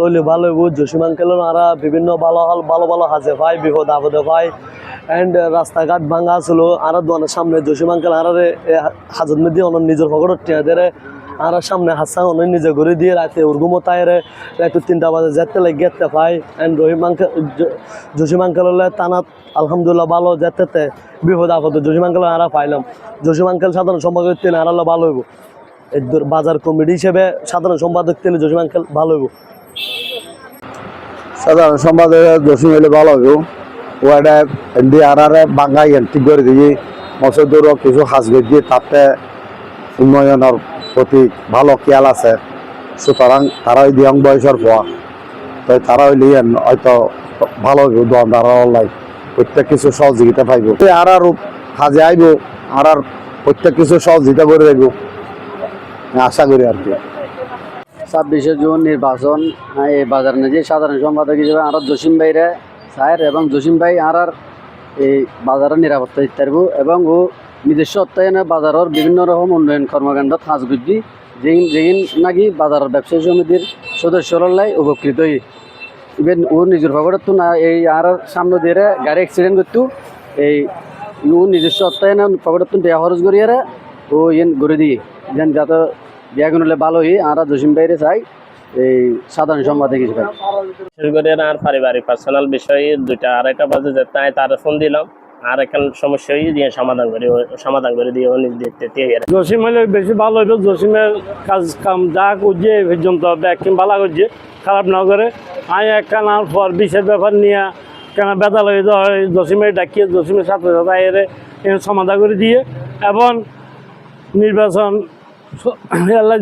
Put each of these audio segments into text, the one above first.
হইলে ভালো রাস্তাঘাট ভাঙা ছিল, আর সামনে জসিম আঙ্কেল হাজত মেদি অনর নিজের পকেটত টিয়া আর সামনে হাসা অনর নিজে ঘুরে দিয়ে রাতে উর্গুমো তাইরে রাতে তিনটা বাজে যেতে লাগে গেতে পাই। And Rahim uncle Jasim uncle হলে টানাত আলহামদুলিল্লাহ ভালো যেতে বিপদ আপদ। জসিম আঙ্কেল আরা পাইলাম। জসিম আঙ্কেল সাধারণ সম্পাদক তিন আরালে ভালো হইব। এর দূর বাজার কমিটি হিসেবে সাধারণ সম্পাদক তেলে জসিম আঙ্কেল ভালো হইব। সাধারণ সম্পাদক দোষী হইলে ভালো হইব। ওয়াটা এমডি আর আর বাঙ্গাই ঠিক করে দিয়ে মসজিদেরও কিছু সাজ দিয়ে তাতে উন্নয়নের প্রতি ভালো খেয়াল আছে। সুতরাং তারা ওই দিয়ং বয়সের পর তো তারা হইলে ইয়েন হয়তো ভালো লাই প্রত্যেক কিছু সহযোগিতা পাইব। আর আর সাজে আইব আর আর প্রত্যেক কিছু সহযোগিতা করে দেব। আশা করি আর কি। ছাব্বিশে জুন নির্বাচন, এই বাজার নিজে সাধারণ সম্পাদক হিসেবে আর জসিম ভাইরে স্যার এবং জসিম ভাই আর আর এই বাজারের নিরাপত্তা পারব এবং ও নিজস্ব অর্থায়নে বাজারের বিভিন্ন রকম উন্নয়ন কর্মকাণ্ড কাজ বুদ্ধি যেইন নাকি বাজারের ব্যবসায়ী সমিতির সদস্যরাই উপকৃত হই। ইভেন ও নিজের ভগত না, এই আর সামনে দিয়ে গাড়ি অ্যাক্সিডেন্ট করতো, এই ও নিজস্ব অর্থায়নে ভগত দেয়া খরচ করিয়ে ও ইয়েন করে দিয়ে যেন যাতে হলে ভালো হই, আর জসিম ভাইরে চাই। এই সাধারণ সম্পাদক হিসেবে শুরু করে আর পারিবারিক পার্সোনাল বিষয়ে দুইটা আড়াইটা বাজে যে তাই তার ফোন দিলাম। আর এখান সমস্যা হয়ে দিয়ে সমাধান করে সমাধান করে দিয়ে উনি দেখতে দিয়ে জসিম হলে বেশি ভালো হইব জসিমের কাজ কাম যা করছে এ পর্যন্ত ব্যাকিং ভালো করছে খারাপ না করে। আমি একখান আর পর বিষের ব্যাপার নিয়ে কেন বেদা হয়ে হয় জসিমের ডাকিয়ে জসিমের সাথে সাথে এরে এর সমাধা করে দিয়ে। এবং নির্বাচন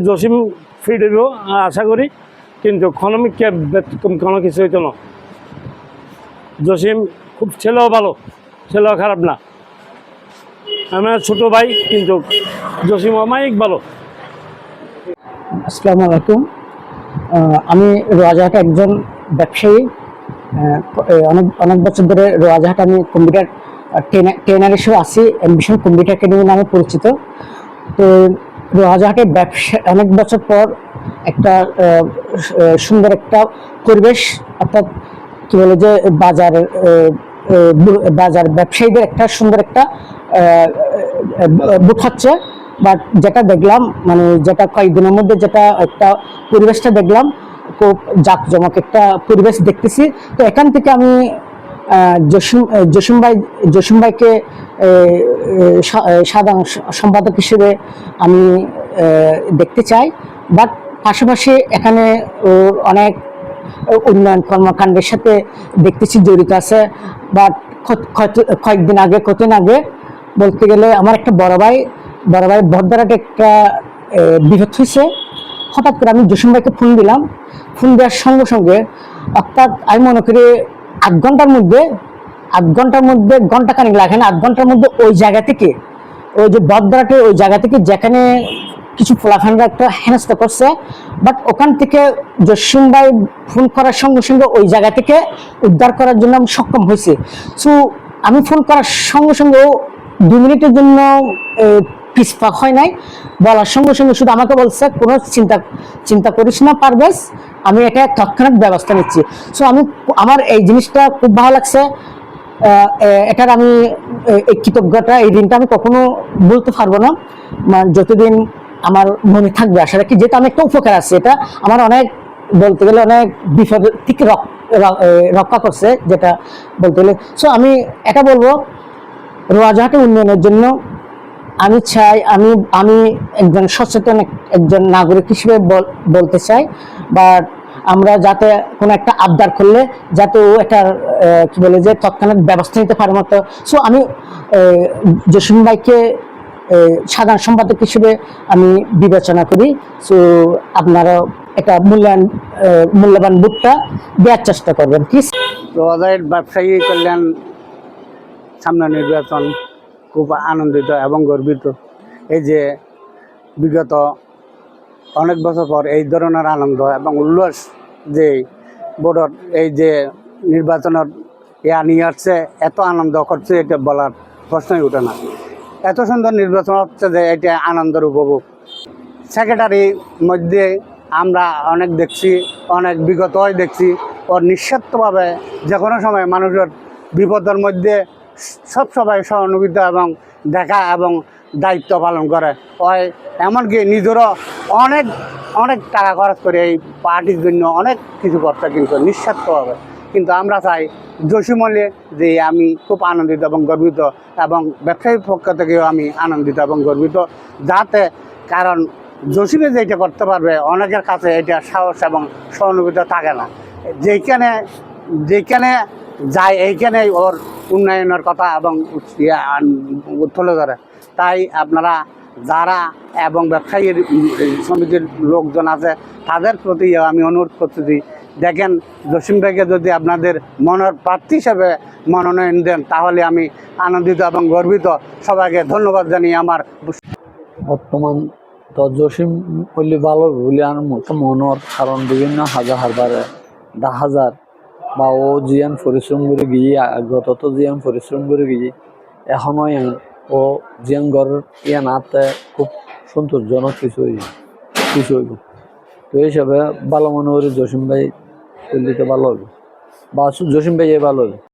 জসিম ফিট হইব আশা করি। কিন্তু ক্ষণমিককে ব্যতিক্রম, কোনো কিছু হইতো না জসিম খুব ছেলেও ভালো, ছেলেও খারাপ না। আমার ছোট ভাই, কিন্তু জসিম অমায়িক ভালো। আসসালামু আলাইকুম। আমি রোয়াজাহাট একজন ব্যবসায়ী। অনেক অনেক বছর ধরে রোয়াজাহাট আমি কম্পিউটার ট্রেনার হিসেবে আছি। অ্যাম্বিশন কম্পিউটার একাডেমি নামে পরিচিত। তো রোয়াজাহাটের ব্যবসা, অনেক বছর পর একটা সুন্দর একটা পরিবেশ, অর্থাৎ কি বলে যে বাজার বাজার ব্যবসায়ীদের একটা সুন্দর একটা বুট হচ্ছে। বাট যেটা দেখলাম মানে যেটা কয়েকদিনের মধ্যে যেটা একটা পরিবেশটা দেখলাম, খুব জাঁকজমক একটা পরিবেশ দেখতেছি। তো এখান থেকে আমি জসিম জসিম ভাই, জসিম ভাইকে সাধারণ সম্পাদক হিসেবে আমি দেখতে চাই। বাট পাশাপাশি এখানে অনেক উন্নয়ন কর্মকাণ্ডের সাথে দেখতেছি জড়িত আছে। বাট কয়েকদিন আগে, কতদিন আগে বলতে গেলে আমার একটা বড় ভাই বড় ভাই বরদারাটে একটা বিপদ হয়েছে। হঠাৎ করে আমি জসিম ভাইকে ফোন দিলাম। ফোন দেওয়ার সঙ্গে সঙ্গে অর্থাৎ আমি মনে করি আধ ঘণ্টার মধ্যে আধ ঘণ্টার মধ্যে ঘণ্টা খানিক লাগে না আধ ঘণ্টার মধ্যে ওই জায়গা থেকে ওই যে বদরাটে ওই জায়গা থেকে যেখানে কিছু ফলাফানরা একটা হেনস্থা করছে বাট ওখান থেকে জসিম ভাই ফোন করার সঙ্গে সঙ্গে ওই জায়গা থেকে উদ্ধার করার জন্য আমি সক্ষম হয়েছি। সো আমি ফোন করার সঙ্গে সঙ্গে দু মিনিটের জন্য আহ, হয় নাই। বলার সঙ্গে সঙ্গে শুধু আমাকে বলছে কোনো চিন্তা চিন্তা করিস না পারবেস আমি এটা তৎক্ষণাৎ ব্যবস্থা নিচ্ছি। সো আমি আমার এই জিনিসটা খুব ভালো লাগছে। এটার আমি এই কৃতজ্ঞতা, এই দিনটা আমি কখনো বলতে পারব না। যতদিন আমার মনে থাকবে, আশা রাখি, যেহেতু আমি একটা উপকার আছে, এটা আমার অনেক, বলতে গেলে অনেক বিপদ থেকে রক্ষা করছে, যেটা বলতে গেলে। সো আমি এটা বলব রোয়াজাহাটে উন্নয়নের জন্য আমি চাই, আমি আমি একজন সচেতন একজন নাগরিক হিসেবে বল- বলতে চাই, বা আমরা যাতে কোনো একটা আবদার করলে যাতে ও একটা কি বলে যে তৎক্ষণাৎ ব্যবস্থা নিতে পারে মতো। সো আমি জসিম ভাইকে সাধারণ সম্পাদক হিসেবে আমি বিবেচনা করি। সো আপনারা একটা মূল্যায়ন মূল্যবান বুটটা দেওয়ার চেষ্টা করবেন প্লিজ রোজাইট ব্যবসায়ী কল্যাণ, সামনে নির্বাচন খুব আনন্দিত এবং গর্বিত। এই যে বিগত অনেক বছর পর এই ধরনের আনন্দ এবং উল্লাস যে বোর্ডর এই যে নির্বাচনের ইয়া নিয়ে আসছে, এত আনন্দ করছে, এটা বলার প্রশ্নই ওঠে না। এত সুন্দর নির্বাচন হচ্ছে যে এটা আনন্দের উপভোগ। সেক্রেটারি মধ্যে আমরা অনেক দেখছি, অনেক বিগতই দেখছি। ও নিঃস্বার্থভাবে যে কোনো সময় মানুষের বিপদের মধ্যে সব সবাই সহানুভূতি এবং দেখা এবং দায়িত্ব পালন করে। ওই এমনকি নিজেরও অনেক অনেক টাকা খরচ করে এই পার্টির জন্য অনেক কিছু করতে কিন্তু নিঃস্বার্থভাবে কিন্তু আমরা চাই জসিমলে যে আমি খুব আনন্দিত এবং গর্বিত এবং ব্যবসায়ীর পক্ষ থেকেও আমি আনন্দিত এবং গর্বিত যাতে কারণ জসিমে যেটা করতে পারবে অনেকের কাছে এটা সাহস এবং সহানুভূতি থাকে না। যেখানে যেখানে যায় এইখানেই ওর উন্নয়নের কথা এবং তুলে ধরে তাই আপনারা যারা এবং ব্যবসায়ীর সমিতির লোকজন আছে, তাদের প্রতি আমি অনুরোধ করতেছি দেখেন, জসিম যদি আপনাদের মনের প্রার্থী হিসেবে মনোনয়ন দেন, তাহলে আমি আনন্দিত এবং গর্বিত। সবাইকে ধন্যবাদ জানিয়ে আমার বর্তমান তো জসিম বললে ভালো বলে আর মনের কারণ বিভিন্ন হাজার হাজারে দা হাজার বা ও জিয়ান পরিশ্রম করে গিয়ে গত তো জিয়ান পরিশ্রম করে গিয়ে, এখনও ইয়ান ও জিয়াঙ্গর ইয়া নাতে খুব সন্তোষজনক কিছু কিছু হইব তো এই হিসাবে ভালো মনে করি জসিম ভাই দিতে ভালো হবে। বা জসিম ভাই ভালো হবে।